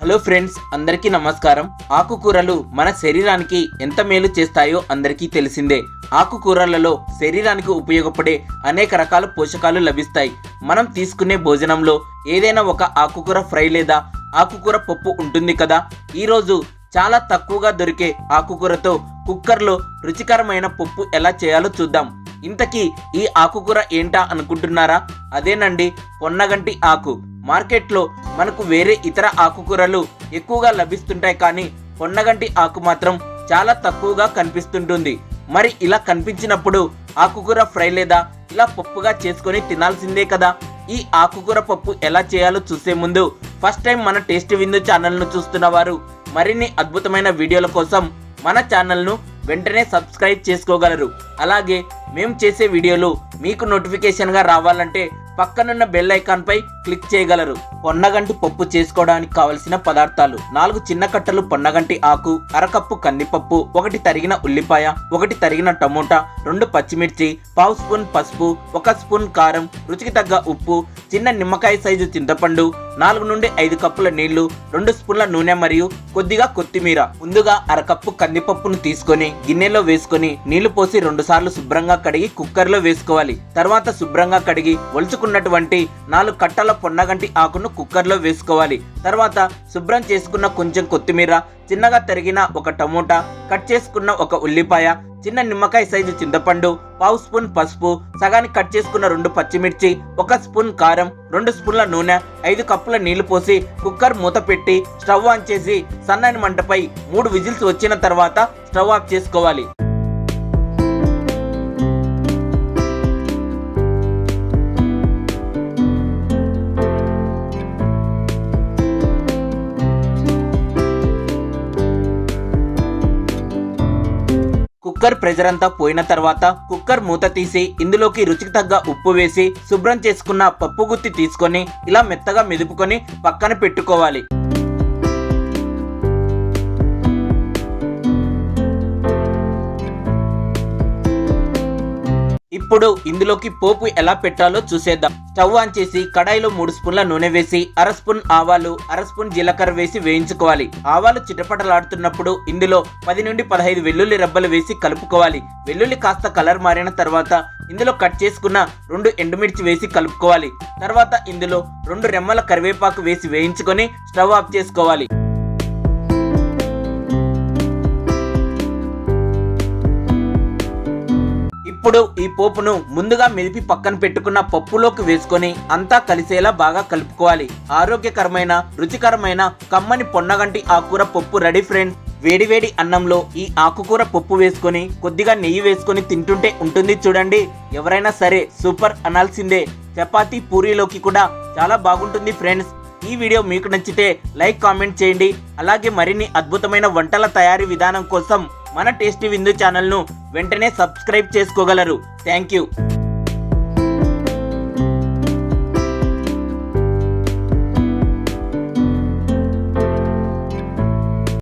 Hello friends అందరికీ నమస్కారం. ఆకుకూరలు మన శరీరానికి ఎంత మేలు చేస్తాయో అందరికీ తెలిసిందే. ఆకుకూరలలో శరీరానికి ఉపయోగపడే అనేక రకాల పోషకాలు లభిస్తాయి. మనం తీసుకునే భోజనంలో ఏదైనా ఒక ఆకుకూర ఫ్రై లేదా ఆకుకూర పప్పు ఉంటుంది కదా? ఈరోజు చాలా తక్కువగా దొరికే ఆకుకూరతో కుక్కర్లో రుచికరమైన పప్పు ఎలా చేయాలో చూద్దాం. ఇంతకీ ఈ ఆకుకూర ఏంటా అనుకుంటున్నారా? అదేనండి పొన్నగంటి ఆకు. మార్కెట్లో మనకు వేరే ఇతర ఆకుకూరలు ఎక్కువగా లభిస్తుంటాయి కానీ పొన్నగంటి ఆకు మాత్రం చాలా తక్కువగా కనిపిస్తుంటుంది. మరి ఇలా కనిపించినప్పుడు ఆకుకూర ఫ్రై లేదా ఇలా పప్పుగా చేసుకొని తినాల్సిందే కదా? ఈ ఆకుకూర పప్పు ఎలా చేయాలో చూసే ముందు ఫస్ట్ టైం మన టేస్ట్ విందు ఛానల్ను చూస్తున్న వారు మరిన్ని అద్భుతమైన వీడియోల కోసం మన ఛానల్ను వెంటనే సబ్స్క్రైబ్ చేసుకోగలరు. అలాగే మేము చేసే వీడియోలు మీకు నోటిఫికేషన్గా రావాలంటే పక్కనున్న బెల్ ఐకాన్పై క్లిక్ చేయగలరు. పొన్నగంటి పప్పు చేసుకోవడానికి కావలసిన పదార్థాలు నాలుగు చిన్న కట్టలు పొన్నగంటి ఆకు అరకప్పు కందిపప్పు ఒకటి తరిగిన ఉల్లిపాయ ఒకటి తరిగిన టమోటా రెండు పచ్చిమిర్చి పావు స్పూన్ పసుపు ఒక స్పూన్ కారం రుచికి తగ్గ ఉప్పు చిన్న నిమ్మకాయ సైజు చింతపండు నాలుగు నుండి ఐదు కప్పుల నీళ్ళు రెండు స్పూన్ల నూనె మరియు కొద్దిగా కొత్తిమీర. ముందుగా అరకప్పు కందిపప్పును తీసుకొని గిన్నెలో వేసుకొని నీళ్ళు పోసి రెండుసార్లు శుభ్రంగా శుభ్రంగా కడిగి కుక్కర్లో వేసుకోవాలి. తర్వాత శుభ్రంగా కడిగి ఒలుచుకున్నటువంటి నాలుగు కట్టల పొన్నగంటి ఆకును కుక్కర్లో వేసుకోవాలి. తర్వాత శుభ్రం చేసుకున్న కొంచెం కొత్తిమీర చిన్నగా తరిగిన ఒక టమోటా కట్ చేసుకున్న ఒక ఉల్లిపాయ చిన్న నిమ్మకాయ సైజు చింతపండు పావు స్పూన్ పసుపు సగానికి కట్ చేసుకున్న రెండు పచ్చిమిర్చి ఒక స్పూన్ కారం రెండు స్పూన్ల నూనె ఐదు కప్పుల నీళ్ళు పోసి కుక్కర్ మూత పెట్టి స్టవ్ ఆన్ చేసి సన్నని మంటపై మూడు విజిల్స్ వచ్చిన తర్వాత స్టవ్ ఆఫ్ చేసుకోవాలి. కుక్కర్ ప్రెజర్ అంతా పోయిన తర్వాత కుక్కర్ మూత తీసి ఇందులోకి రుచికి తగ్గ ఉప్పు వేసి శుభ్రం చేసుకున్న పప్పు గుత్తి తీసుకొని ఇలా మెత్తగా మెదుపుకొని పక్కన పెట్టుకోవాలి. ఇప్పుడు ఇందులోకి పోపు ఎలా పెట్టాలో చూసేద్దాం. స్టవ్ ఆన్ చేసి కడాయిలో మూడు స్పూన్ల నూనె వేసి అర స్పూన్ ఆవాలు అర స్పూన్ జీలకర్ర వేసి వేయించుకోవాలి. ఆవాలు చిటపటలాడుతున్నప్పుడు ఇందులో పది నుండి పదహైదు వెల్లుల్లి రెబ్బలు వేసి కలుపుకోవాలి. వెల్లుల్లి కాస్త కలర్ మారిన తర్వాత ఇందులో కట్ చేసుకున్న రెండు ఎండుమిర్చి వేసి కలుపుకోవాలి. తర్వాత ఇందులో రెండు రెమ్మల కరివేపాకు వేసి వేయించుకొని స్టవ్ ఆఫ్ చేసుకోవాలి. ఇప్పుడు ఈ పోపును ముందుగా మెదిపి పక్కన పెట్టుకున్న పప్పులోకి వేసుకొని అంతా కలిసేలా బాగా కలుపుకోవాలి. ఆరోగ్యకరమైన రుచికరమైన కమ్మని పొన్నగంటి ఆకుకూర పప్పు రెడీ ఫ్రెండ్స్. వేడివేడి అన్నంలో ఈ ఆకుకూర పప్పు వేసుకొని కొద్దిగా నెయ్యి వేసుకొని తింటుంటే ఉంటుంది చూడండి. ఎవరైనా సరే సూపర్ అనాల్సిందే. చపాతీ పూరీలోకి కూడా చాలా బాగుంటుంది ఫ్రెండ్స్. ఈ వీడియో మీకు నచ్చితే లైక్ కామెంట్ చేయండి. అలాగే మరిన్ని అద్భుతమైన వంటల తయారీ విధానం కోసం మన టేస్టీ విందు ఛానల్ను వెంటనే సబ్స్క్రైబ్ చేసుకోగలరు. Thank you.